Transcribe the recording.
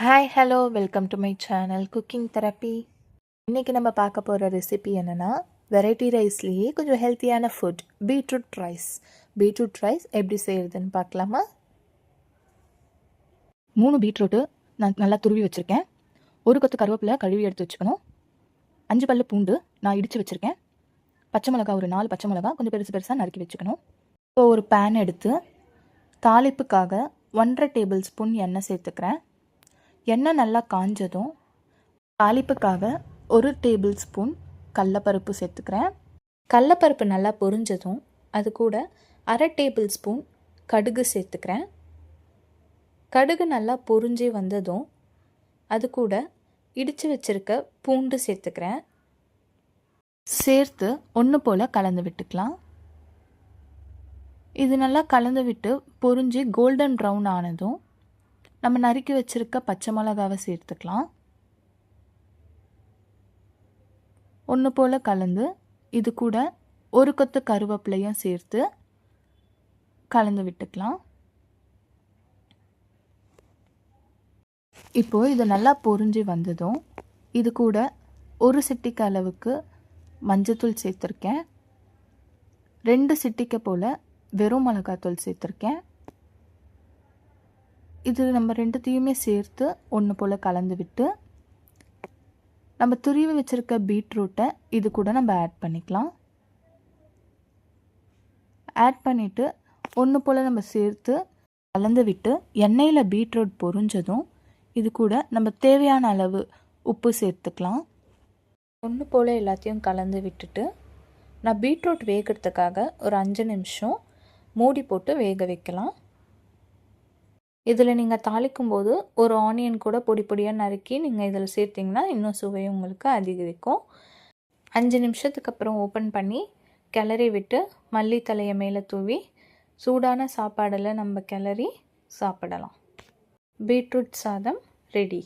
Hi hello welcome to my channel cooking therapy இன்றைக்கி நம்ம பார்க்க போகிற ரெசிபி என்னென்னா வெரைட்டி ரைஸ்லேயே கொஞ்சம் ஹெல்த்தியான food beetroot rice beetroot rice எப்படி செய்கிறதுன்னு பார்க்கலாமா? மூணு பீட்ரூட்டு நான் நல்லா துருவி வச்சுருக்கேன். ஒரு கொத்து கருவேப்பிலை கழுவி எடுத்து வச்சுக்கணும். அஞ்சு பல்லு பூண்டு நான் இடித்து வச்சுருக்கேன். பச்சை மிளகா ஒரு நாலு பச்சை மிளகா கொஞ்சம் பெருசு பெருசாக நறுக்கி வச்சுக்கணும். இப்போ ஒரு பேன் எடுத்து தாளிப்புக்காக ஒன்றரை டேபிள் ஸ்பூன் எண்ணெய் சேர்த்துக்கிறேன். எண்ணெய் நல்லா காஞ்சதும் தாளிப்புக்காக ஒரு டேபிள் ஸ்பூன் கடலப்பருப்பு சேர்த்துக்கிறேன். கடலப்பருப்பு நல்லா பொரிஞ்சதும் அது கூட அரை டேபிள் ஸ்பூன் கடுகு சேர்த்துக்கிறேன். கடுகு நல்லா பொரிஞ்சே வந்ததும் அது கூட இடித்து வச்சுருக்க பூண்டு சேர்த்துக்கிறேன். சேர்த்து ஒன்று போல் கலந்து விட்டுக்கலாம். இது நல்லா கலந்து விட்டு பொரிஞ்சு கோல்டன் ப்ரௌன் ஆனதும் நம்ம நறுக்கி வச்சுருக்க பச்சை மிளகாவை சேர்த்துக்கலாம். ஒன்று போல் கலந்து இது கூட ஒரு கொத்து கருவேப்பிலையும் சேர்த்து கலந்து விட்டுக்கலாம். இப்போது இது நல்லா பொரிஞ்சு வந்ததும் இது கூட ஒரு சிட்டிக்கு அளவுக்கு மஞ்சத்தூள் சேர்த்துருக்கேன். ரெண்டு சிட்டிக்கை போல் வெறும் மிளகாத்தூள் சேர்த்துருக்கேன். இது நம்ம ரெண்டுத்தையுமே சேர்த்து ஒன்று போல் கலந்து விட்டு நம்ம துருவி வச்சுருக்க பீட்ரூட்டை இது கூட நம்ம ஆட் பண்ணிக்கலாம். ஆட் பண்ணிவிட்டு ஒன்று போல் நம்ம சேர்த்து கலந்து விட்டு எண்ணெயில் பீட்ரூட் பொரிஞ்சதும் இது கூட நம்ம தேவையான அளவு உப்பு சேர்த்துக்கலாம். ஒன்று போல் எல்லாத்தையும் கலந்து விட்டுட்டு நான் பீட்ரூட் வேகிறதுக்காக ஒரு அஞ்சு நிமிஷம் மூடி போட்டு வேக வைக்கலாம். இதில் நீங்கள் தாளிக்கும் போது ஒரு ஆனியன் கூட பொடி பொடியாக நறுக்கி நீங்கள் இதில் சேர்த்திங்கன்னா இன்னும் சுவை உங்களுக்கு அதிகரிக்கும். அஞ்சு நிமிஷத்துக்கு அப்புறம் ஓப்பன் பண்ணி கிளறி விட்டு மல்லித்தலையை மேலே தூவி சூடான சாப்பாடில் நம்ம கிளறி சாப்பிடலாம். பீட்ரூட் சாதம் ரெடி